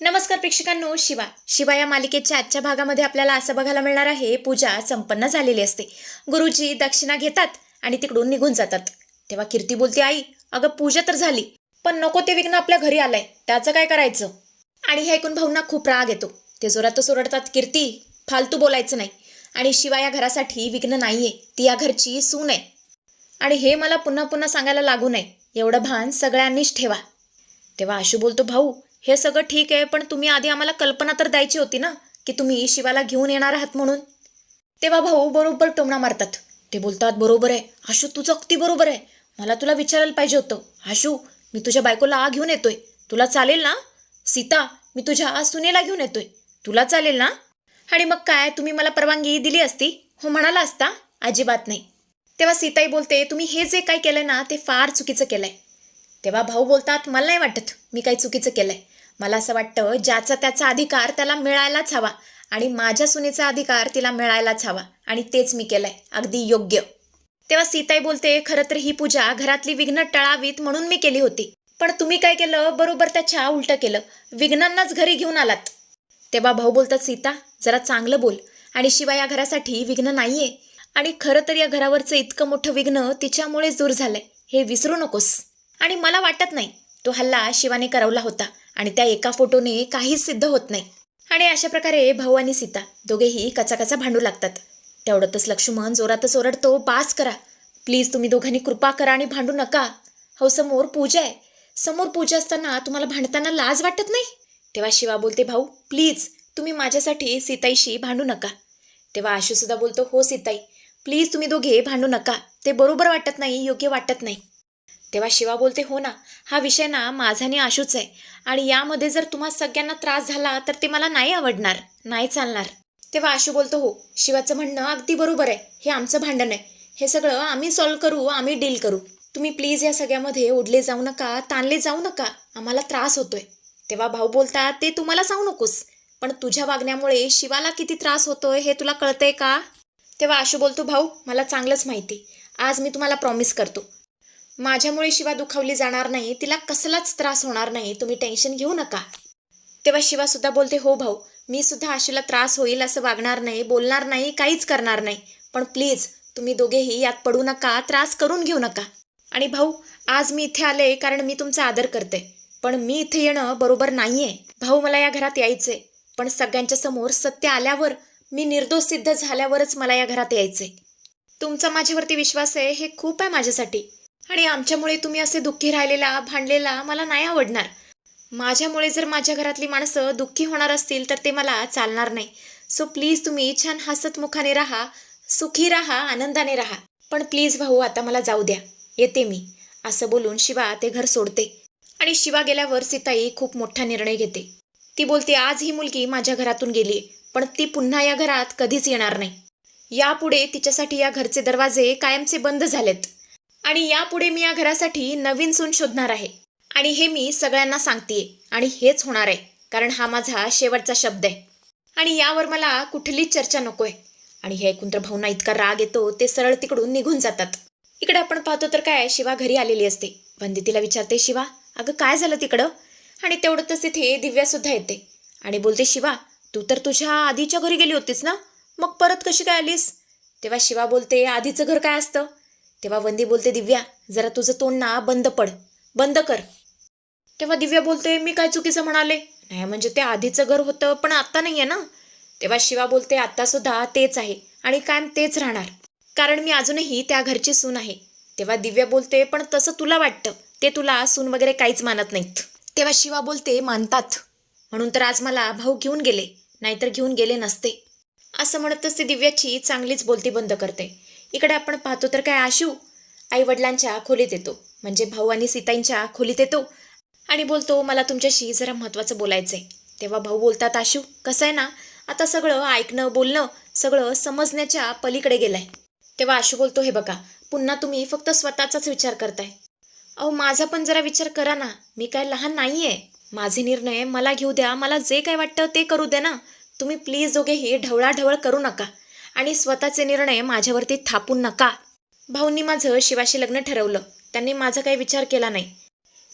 नमस्कार प्रेक्षकांनो शिवा. शिवा या मालिकेच्या आजच्या भागामध्ये आपल्याला असं बघायला मिळणार आहे पूजा संपन्न झालेली असते. गुरुजी दक्षिणा घेतात आणि तिकडून निघून जातात. तेव्हा कीर्ती बोलते आई अगं पूजा तर झाली पण नको ते विघ्न आपल्या घरी आलंय. त्याचं काय करायचं? आणि हे ऐकून भाऊंना खूप राग येतो. ते जोरातच ओरडतात कीर्ती फालतू बोलायचं नाही. आणि शिवा या घरासाठी विघ्न नाहीये. ती या घरची सून आहे. आणि हे मला पुन्हा पुन्हा सांगायला लागू नये. एवढं भान सगळ्यांनीच ठेवा. तेव्हा आशू बोलतो भाऊ हे सगळं ठीक आहे पण तुम्ही आधी आम्हाला कल्पना तर द्यायची होती ना की तुम्ही शिवाला घेऊन येणार आहात म्हणून? तेव्हा भाऊ बरोबर टोमणा मारतात. ते बोलतात बरोबर आहे. आशू तुझं अगदी बरोबर आहे. मला तुला विचारायला पाहिजे होतं. आशू मी तुझ्या बायकोला आ घेऊन येतोय. तुला चालेल ना? सीता मी तुझ्या सुनेला घेऊन येतोय. तुला चालेल ना? आणि मग काय? तुम्ही मला परवानगी दिली असती? हो म्हणाला असता? अजिबात नाही. तेव्हा सीताई बोलते तुम्ही हे जे काही केलंय ना ते फार चुकीचं केलंय. तेव्हा भाऊ बोलतात मला नाही वाटत मी काही चुकीचं केलंय. मला असं वाटतं ज्याचा त्याचा अधिकार त्याला मिळायलाच हवा आणि माझ्या सुनेचा अधिकार तिला मिळायलाच हवा आणि तेच मी केलंय. अगदी योग्य. तेव्हा सीताई बोलते खरं तर ही पूजा घरातली विघ्न टळावीत म्हणून मी केली होती. पण तुम्ही काय केलं? बरोबर त्याच्या उलटं केलं. विघ्नांनाच घरी घेऊन आलात. तेव्हा भाऊ बोलतात सीता जरा चांगलं बोल. आणि शिवाय या घरासाठी विघ्न नाहीये. आणि खरं तर या घरावरचं इतकं मोठं विघ्न तिच्यामुळेच दूर झालंय. हे विसरू नकोस. आणि मला वाटत नाही तो हल्ला शिवाने करवला होता. आणि त्या एका फोटोने काहीच सिद्ध होत नाही. आणि अशा प्रकारे भाऊ आणि सीता दोघेही कचाकचा भांडू लागतात. तेवढ्यातच लक्ष्मण जोरातच ओरडतो बास करा. प्लीज तुम्ही दोघांनी कृपा करा आणि भांडू नका. हो समोर पूजा आहे. समोर पूजा असताना तुम्हाला भांडताना लाज वाटत नाही? तेव्हा शिवा बोलते भाऊ प्लीज तुम्ही माझ्यासाठी सीताईशी भांडू नका. तेव्हा आशूसुद्धा बोलतो हो सीताई प्लीज तुम्ही दोघे भांडू नका. ते बरोबर वाटत नाही योग्य वाटत नाही. तेव्हा शिवा बोलते हो ना हा विषय ना माझाने आशूच आहे. आणि यामध्ये जर तुम्हा सगळ्यांना त्रास झाला तर ते मला नाही आवडणार नाही चालणार. तेव्हा आशू बोलतो हो शिवाचं म्हणणं अगदी बरोबर आहे. हे आमचं भांडण आहे. हे सगळं आम्ही सॉल्व्ह करू आम्ही डील करू. तुम्ही प्लीज या सगळ्यामध्ये ओढले जाऊ नका ताणले जाऊ नका. आम्हाला त्रास होतोय. तेव्हा भाऊ बोलतात ते तुम्हाला सांगू नकोस. पण तुझ्या वागण्यामुळे शिवाला किती त्रास होतोय हे तुला कळतंय का? तेव्हा आशू बोलतो भाऊ मला चांगलंच माहिती. आज मी तुम्हाला प्रॉमिस करतो. माझ्यामुळे शिवा दुखावली जाणार नाही तिला कसलाच त्रास होणार नाही तुम्ही टेन्शन घेऊ नका. तेव्हा शिवा सुद्धा बोलते हो भाऊ मी सुद्धा आशूला त्रास होईल असं वागणार नाही बोलणार नाही काहीच करणार नाही. पण प्लीज तुम्ही दोघेही यात पडू नका त्रास करून घेऊ नका. आणि भाऊ आज मी इथे आले कारण मी तुमचा आदर करते. पण मी इथे येणं बरोबर नाहीये. भाऊ मला या घरात यायचंय. पण सगळ्यांच्या समोर सत्य आल्यावर मी निर्दोष सिद्ध झाल्यावरच मला या घरात यायचंय. तुमचा माझ्यावरती विश्वास आहे हे खूप आहे माझ्यासाठी. आणि आमच्यामुळे तुम्ही असे दुःखी राहिलेला भांडलेला मला नाही आवडणार. माझ्यामुळे जर माझ्या घरातली माणसं दुःखी होणार असतील तर ते मला चालणार नाही. सो प्लीज तुम्ही छान हसत मुखाने राहा सुखी राहा आनंदाने राहा. पण प्लीज भाऊ आता मला जाऊ द्या. येते मी. असं बोलून शिवा ते घर सोडते. आणि शिवा गेल्यावर सीताई खूप मोठा निर्णय घेते. ती बोलते आज ही मुलगी माझ्या घरातून गेली पण ती पुन्हा या घरात कधीच येणार नाही. यापुढे तिच्यासाठी या घरचे दरवाजे कायमचे बंद झालेत. आणि यापुढे मी या घरासाठी नवीन सून शोधणार आहे. आणि हे मी सगळ्यांना सांगतेय. आणि हेच होणार आहे. कारण हा माझा शेवटचा शब्द आहे. आणि यावर मला कुठलीच चर्चा नकोय. आणि हे ऐकून तर भाऊना इतका राग येतो ते सरळ तिकडून निघून जातात. इकडे आपण पाहतो तर काय शिवा घरी आलेली असते. वंदी तिला विचारते शिवा अगं काय झालं तिकडं? आणि तेवढंच तिथे दिव्या सुद्धा येते. आणि बोलते शिवा तू तर तुझ्या आधीच्या घरी गेली होतीस ना? मग परत कशी काय आलीस? तेव्हा शिवा बोलते आधीचं घर काय असतं? तेव्हा वंदी बोलते दिव्या जरा तुझं तोंड ना बंद पड. बंद कर. तेव्हा दिव्या बोलते मी काय चुकीचं म्हणाले? नाही म्हणजे ते आधीचं घर होतं पण आता नाही आहे ना. तेव्हा शिवा बोलते आता सुद्धा तेच आहे आणि कायम तेच राहणार. कारण मी अजूनही त्या घरची सून आहे. तेव्हा दिव्या बोलते पण तसं तुला वाटतं? ते तुला सून वगैरे काहीच मानत नाहीत. तेव्हा शिवा बोलते मानतात. म्हणून तर आज मला भाऊ घेऊन गेले नाहीतर घेऊन गेले नसते. असं म्हणतच ती दिव्याची चांगलीच बोलती बंद करते. इकडे आपण पाहतो तर काय आशू आईवडिलांच्या खोलीत येतो. म्हणजे भाऊ आणि सीताईंच्या खोलीत येतो. आणि बोलतो मला तुमच्याशी जरा महत्त्वाचं बोलायचंय. तेव्हा भाऊ बोलतात आशू कसं आहे ना आता सगळं ऐकणं बोलणं सगळं समजण्याच्या पलीकडे गेलंय. तेव्हा आशू बोलतो हे बघा पुन्हा तुम्ही फक्त स्वतःचाच विचार करताय. अहो माझा पण जरा विचार करा ना मी काय लहान नाहीये. माझे निर्णय मला घेऊ द्या मला जे काय वाटतं ते करू द्या ना. तुम्ही प्लीज दोघेही ढवळाढवळ करू नका. आणि स्वतःचे निर्णय माझ्यावरती थापून नका. भाऊंनी माझं शिवाशी लग्न ठरवलं. त्यांनी माझा काही विचार केला नाही.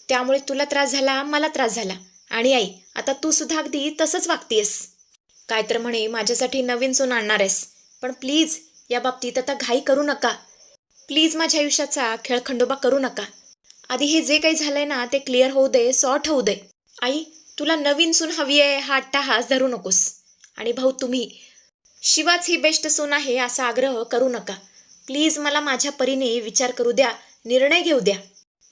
त्यामुळे तुला त्रास झाला मला त्रास झाला. आणि आई आता तू सुद्धा अगदी तसंच वागतीयस. काय तर म्हणे माझ्यासाठी नवीन सून आणणार आहेस. पण प्लीज या बाबतीत आता घाई करू नका. प्लीज माझ्या आयुष्याचा खेळखंडोबा करू नका. आधी हे जे काही झालंय ना ते क्लिअर होऊ दे सॉर्ट होऊ दे. आई तुला नवीन सून हवी आहे हा अट्टाहास धरू नकोस. आणि भाऊ तुम्ही शिवाच ही बेस्ट सून आहे असा आग्रह करू नका. प्लीज मला माझ्या परीने विचार करू द्या निर्णय घेऊ द्या.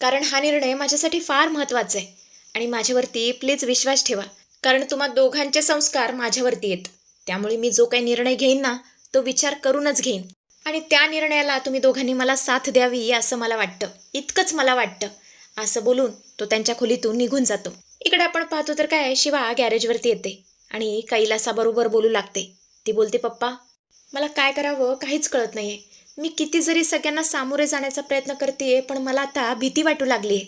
कारण हा निर्णय माझ्यासाठी फार महत्त्वाचा आहे. आणि माझ्यावरती प्लीज विश्वास ठेवा. कारण तुम्हा दोघांचे संस्कार माझ्यावरती आहेत. त्यामुळे मी जो काही निर्णय घेईन ना तो विचार करूनच घेईन. आणि त्या निर्णयाला तुम्ही दोघांनी मला साथ द्यावी असं मला वाटतं. इतकंच मला वाटतं. असं बोलून तो त्यांच्या खोलीतून निघून जातो. इकडे आपण पाहतो तर काय शिवा गॅरेजवरती येते. आणि कैलासाबरोबर बोलू लागते. ती बोलते पप्पा मला काय करावं काहीच कळत नाहीये. मी किती जरी सगळ्यांना सामोरे जाण्याचा प्रयत्न करते पण मला आता भीती वाटू लागली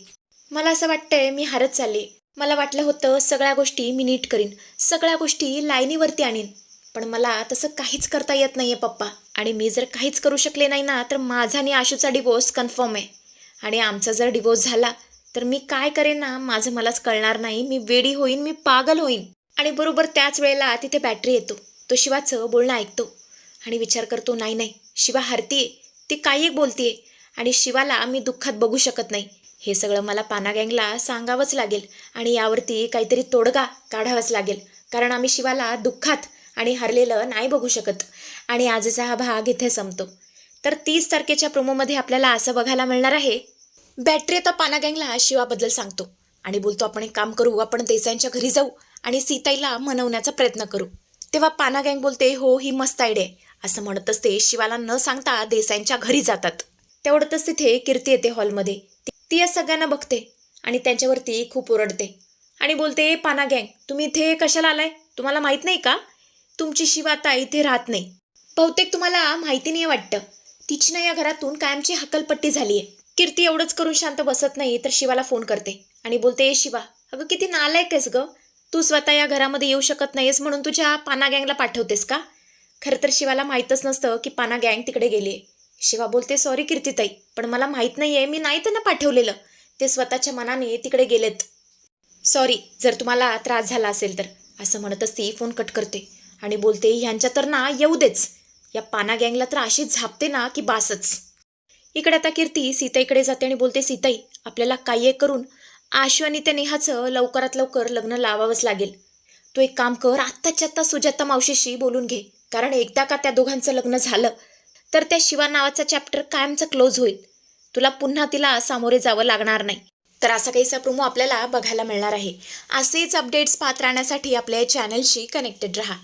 मला असं वाटतंय मी हारत चालले मला वाटलं होतं सगळ्या गोष्टी मी नीट करीन सगळ्या गोष्टी लाईनीवरती आणीन. पण मला तसं काहीच करता येत नाहीये पप्पा. आणि मी जर काहीच करू शकले नाही ना तर माझा आणि आशूचा डिवोर्स कन्फर्म आहे. आणि आमचा जर डिवोर्स झाला तर मी काय करेन ना माझं मलाच कळणार नाही. मी वेडी होईन मी पागल होईन. आणि बरोबर त्याच वेळेला तिथे बॅटरी येतो. तो शिवाचं बोलणं ऐकतो. आणि विचार करतो नाही नाही शिवा हरतीये. ती काही एक बोलतीये. आणि शिवाला मी दुःखात बघू शकत नाही. हे सगळं मला पाना गँगला सांगावंच लागेल. आणि यावरती काहीतरी तोडगा काढावाच लागेल. कारण आम्ही शिवाला दुःखात आणि हरलेलं नाही बघू शकत. आणि आजचा हा भाग इथे संपतो. तर तीस तारखेच्या प्रोमोमध्ये आपल्याला असं बघायला मिळणार आहे. बॅटरी आता पाना गँगला शिवाबद्दल सांगतो. आणि बोलतो आपण एक काम करू आपण देसाईंच्या घरी जाऊ आणि सीताईला मनवण्याचा प्रयत्न करू. तेव्हा पाना गँग बोलते हो ही मस्त आयडिया आहे. असं म्हणतच ते शिवाला न सांगता देसाईंच्या घरी जातात. तेवढ्यातच तिथे कीर्ती येते हॉलमध्ये ती- या सगळ्यांना बघते आणि त्यांच्यावरती खूप ओरडते. आणि बोलते पाना गँग तुम्ही इथे कशाला आलाय? तुम्हाला माहीत नाही का? तुमची शिवा आता इथे राहत नाही. बहुतेक तुम्हाला माहिती नाही वाटतं. तिची ना या घरातून कायमची हकलपट्टी झाली आहे कीर्ती एवढंच करून शांत बसत नाही तर शिवाला फोन करते आणि बोलते ए शिवा अगं किती नालायक आहेस गं. तू स्वतः या घरामध्ये येऊ शकत नाहीस म्हणून तुझ्या पाना गँगला पाठवतेस का? खरं तर शिवाला माहीतच नसतं की पाना गँग तिकडे गेली. शिवा बोलते सॉरी कीर्तीताई पण मला माहीत नाही आहे मी नाही त्यांना पाठवलेलं. ते स्वतःच्या मनाने तिकडे गेलेत. सॉरी जर तुम्हाला त्रास झाला असेल तर असं म्हणतच ती फोन कट करते आणि बोलते ह्यांच्या तर ना येऊ देच. या पाना गँगला तर अशी झापते ना की बासच. इकडे आता कीर्ती सीताईकडे जाते आणि बोलते सीताई आपल्याला काय करून आशू आणि त्या नेहाचं लवकरात लवकर लग्न लावावंच लागेल. तू एक काम कर आत्ताच्या आत्ता सुजाता मावशीशी बोलून घे. कारण एकदा का त्या दोघांचं लग्न झालं तर त्या शिवा नावाचा चॅप्टर कायमचा क्लोज होईल. तुला पुन्हा तिला सामोरे जावं लागणार नाही. तर असा काहीसा प्रोमो आपल्याला बघायला मिळणार आहे. असेच अपडेट्स पाहत राहण्यासाठी आपल्या या चॅनलशी कनेक्टेड राहा.